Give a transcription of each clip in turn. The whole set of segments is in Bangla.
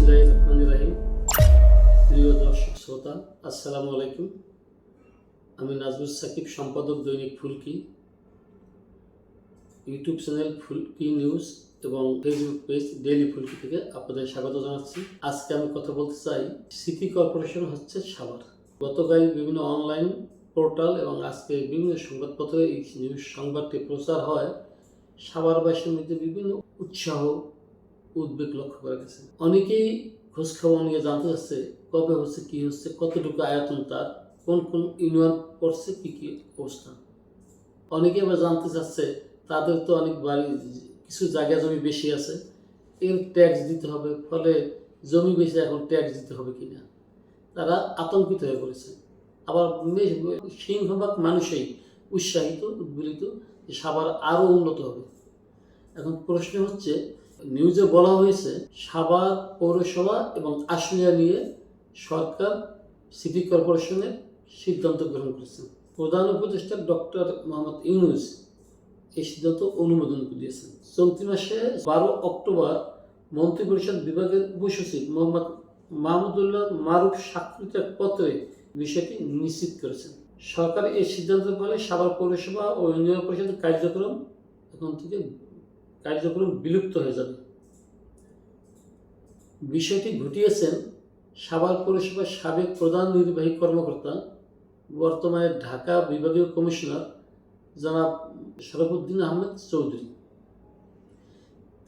বিসমিল্লাহির রহমানির রহিম। প্রিয় দর্শক শ্রোতা, আসসালামু আলাইকুম। আমি নাজমুল সাকিব, সম্পাদক Dainik Phulki. YouTube channel Phulki news এবং ফেসবুক পেজ ডেইলি ফুলকি থেকে আপনাদের স্বাগত জানাচ্ছি। আজকে আমি কথা বলতে চাই, সিটি কর্পোরেশন হচ্ছে সাভার। গতকাল বিভিন্ন অনলাইন পোর্টাল এবং আজকে বিভিন্ন সংবাদপত্রে এই নিউজ সংবাদটি প্রচার হয় সাভারবাসীর মধ্যে বিভিন্ন উৎসাহ উদ্বেগ লক্ষ্য করা গেছে। অনেকেই খোঁজখবর নিয়ে জানতে চাচ্ছে, কবে হচ্ছে, কি হচ্ছে, কতটুকু আয়তন তার, কোন কোন ইউনিয়ন পড়ছে কি কি অবস্থা। অনেকে আবার জানতে চাচ্ছে, তাদের তো অনেক বাড়ি, কিছু জায়গা জমি বেশি আছে, এর ট্যাক্স দিতে হবে, ফলে জমি বেশি এখন ট্যাক্স দিতে হবে কিনা। তারা আতঙ্কিত হয়ে পড়েছে। আবার সিংহভাগ মানুষই উৎসাহিত, উদ্বেলিত যে সাভার আরও উন্নত হবে। এখন প্রশ্ন হচ্ছে নিউজে বলা হয়েছে সাভার পৌরসভা এবং আশুলিয়া নিয়ে সরকার সিটি কর্পোরেশনের সিদ্ধান্ত গ্রহণ করেছে প্রধান উপদেষ্টা ডক্টর মোহাম্মদ ইউনুস এই সিদ্ধান্ত অনুমোদন দিয়েছেন। চলতি মাসে বারো অক্টোবর মন্ত্রিপরিষদ বিভাগের উপসচিব মোহাম্মদ মাহমুদুল্লাহ মারুফ স্বাক্ষরিত পত্রে বিষয়টি নিশ্চিত করেছেন। সরকার এই সিদ্ধান্তের ফলে সাভার পৌরসভা ও ইউনিয়ন পরিষদের কার্যক্রম এখন থেকে কার্যক্রম বিলুপ্ত হয়ে যাবে। বিষয়টি ঘটিয়েছেন সাভার পৌরসভার সাবেক প্রধান নির্বাহী কর্মকর্তা, বর্তমানে ঢাকা বিভাগীয় কমিশনার জনাব শরফুদ্দিন আহমেদ চৌধুরী।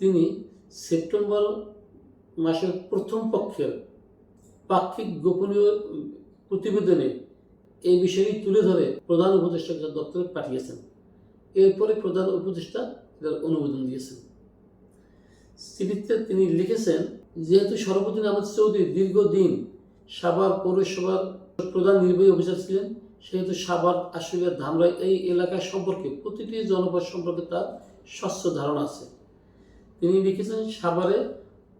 তিনি সেপ্টেম্বর মাসের প্রথম পক্ষের পাক্ষিক গোপনীয় প্রতিবেদনে এই বিষয়টি তুলে ধরে প্রধান উপদেষ্টা দপ্তরে পাঠিয়েছেন। এরপরে প্রধান উপদেষ্টা এটার অনুমোদন দিয়েছেন। চিঠিতে তিনি লিখেছেন, যেহেতু সর্বদিন আহমদ চৌধুরী দীর্ঘদিন সাভার পৌরসভার প্রধান নির্বাহী অফিসার ছিলেন, সেহেতু সাভার আসলে ধামরাই এই এলাকা সম্পর্কে প্রতিটি জনপদ সম্পর্কে তার স্বচ্ছ ধারণা আছে। তিনি লিখেছেন, সাভারে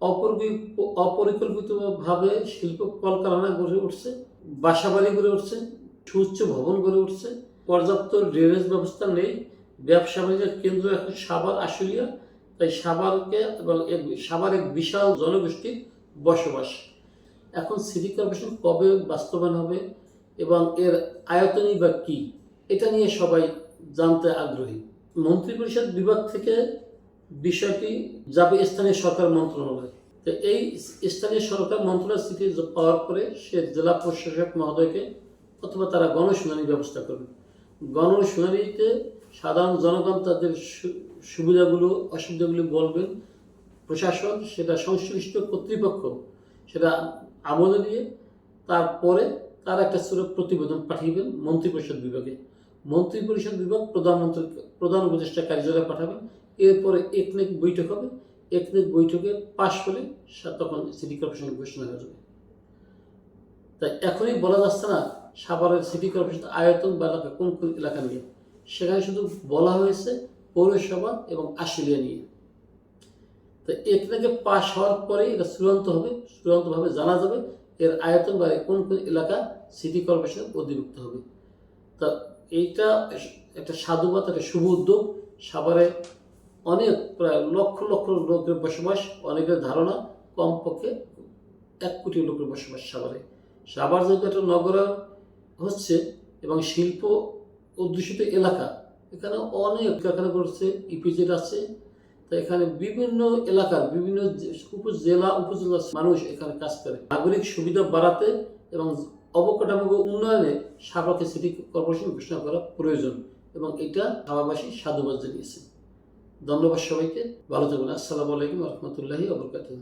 অপরিক- অপরিকল্পিতভাবে শিল্প কলকারখানা গড়ে উঠছে, বাসাবাড়ি গড়ে উঠছে, সুউচ্চ ভবন গড়ে উঠছে, পর্যাপ্ত ড্রেনেজ ব্যবস্থা নেই ব্যবসা বাণিজ্যের কেন্দ্র এখন সাভার, আশুলিয়া। তাই সাভারকে এবং সাভার এক বিশাল জনগোষ্ঠীর বসবাস। এখন সিটি কর্পোরেশন কবে বাস্তবায়ন হবে এবং এর আয়তনই বা কী, এটা নিয়ে সবাই জানতে আগ্রহী। মন্ত্রিপরিষদ বিভাগ থেকে বিষয়টি যাবে স্থানীয় সরকার মন্ত্রণালয়। তো এই স্থানীয় সরকার মন্ত্রণালয় চিঠি পাওয়ার পরে সে জেলা প্রশাসক মহোদয়কে অথবা তারা গণশুনানির ব্যবস্থা করবে। গণশুনানিতে সাধারণ জনগণ তাদের সুবিধাগুলো, অসুবিধাগুলো বলবেন। প্রশাসন সেটা সংশ্লিষ্ট কর্তৃপক্ষ সেটা আমলে নিয়ে তারপরে তার একটা ছোট প্রতিবেদন পাঠিয়েবেন মন্ত্রিপরিষদ বিভাগে। মন্ত্রিপরিষদ বিভাগ প্রধানমন্ত্রী, প্রধান উপদেষ্টা কার্যালয়ে পাঠাবেন। এরপরে একনেক বৈঠক হবে। একনেক বৈঠকে পাশ সা- তখন সিটি কর্পোরেশন ঘোষণা হয়ে যাবে। তাই এখনই বলা যাচ্ছে না, সাভারের সিটি কর্পোরেশন আয়তন বা এলাকা কোন কোন এলাকা নিয়ে। সেখানে শুধু বলা হয়েছে পৌরসভা এবং আশুলিয়া নিয়ে। তো একনাকে পাশ হওয়ার পরে এটা চূড়ান্ত হবে, চূড়ান্তভাবে জানা যাবে এর আয়তন বা কোন কোন এলাকা সিটি কর্পোরেশন অধিভুক্ত হবে। তা এইটা একটা সাধুবাদ, একটা শুভ উদ্যোগ। সাভারে অনেক, প্রায় লক্ষ লক্ষ লোকের বসবাস, অনেকের ধারণা কমপক্ষে এক কোটি লোকের বসবাস সাভারে। সাভার যেহেতু একটা নগরায়ণ হচ্ছে এবং শিল্প অধ্যুষিত এলাকা। এখানে অনেক এখানে করছে ইপিজেড আছে। তো এখানে বিভিন্ন এলাকার, বিভিন্ন উপজেলা উপজেলার মানুষ এখানে কাজ করে। নাগরিক সুবিধা বাড়াতে এবং অবকাঠামো উন্নয়নে সাভারকে সিটি কর্পোরেশন ঘোষণা করা প্রয়োজন এবং এটা সাভারবাসী সাধুবাদ জানিয়েছে। ধন্যবাদ সবাইকে। ভালো থাকবেন আসসালামু আলাইকুম রহমতুল্লাহি আবরকাতুহ